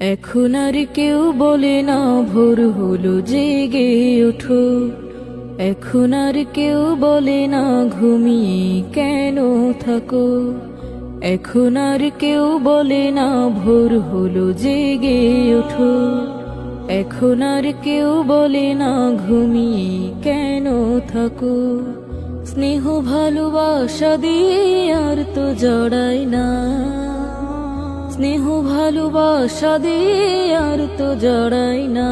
এখন আর কেউ বলে না, ভোর হলো, জেগে ওঠো। এখন আর কেউ বলে না, ঘুমিয়ে কেন থাকো? এখন আর কেউ বলে না, ভোর হলো, জেগে ওঠো। এখন আর কেউ বলে না, ঘুমিয়ে কেন থাকো? স্নেহ ভালোবাসা দিয়ে আর তো জড়াই না। স্নেহ ভালোবাসা দিয়ে আর তো জড়াই না।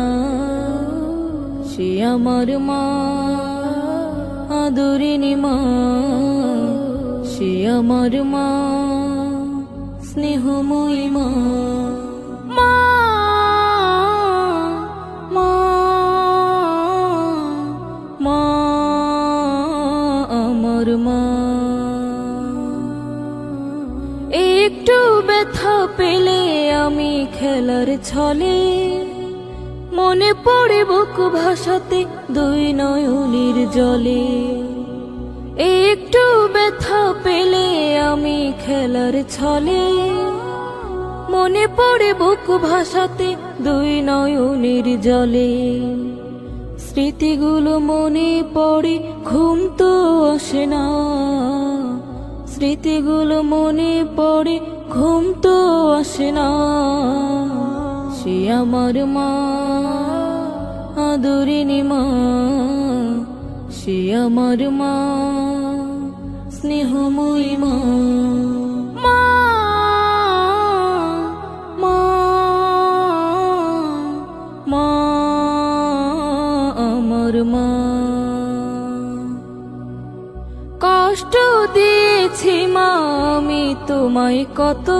সে আমার মা আদরিনী মা, সে আমার মা, স্নেহময়ী মা, আমার মা। একটু ব্যথা পেলে আমি খেলার ছলে। মনে পড়ে বুক ভাসাতে দুই নয়নের জলে। একটু ব্যথা পেলে আমি খেলার ছলে। মনে পড়ে বুক ভাসাতে দুই নয়নের জলে। স্মৃতিগুলো মনে পড়ে, ঘুম তো আসে না। স্মৃতিগুলো মনে পড়ে, ঘুম তো আসে না। সে আমার মা, আদরিনী মা, সে আমার মা, স্নেহময়ী মা। মা আমার মা। কষ্ট দিয়েছি মা, আমি তোমায় কত।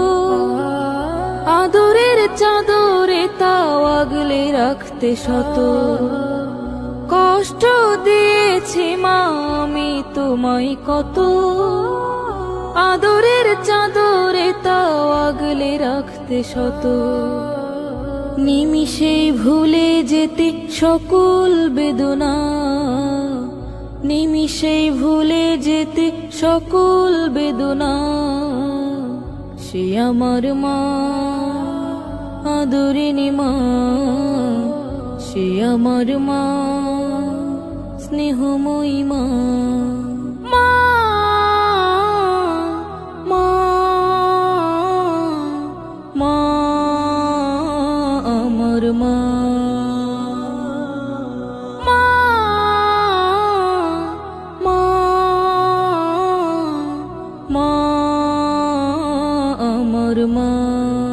আদরের চাদরে তাও আগলে রাখতে শত। কষ্ট দিয়েছি মা, আমি তোমায় কত। আদরের চাদরে তাও আগলে রাখতে শত। নিমিষেই ভুলে যেতে সকল বেদনা। নিমিষেই ভুলে যেতে সকল বেদনা। সে আমার মা আদরিনী মা। সে আমার মা, স্নেহময়ী মা মা, আমার মা। ルモ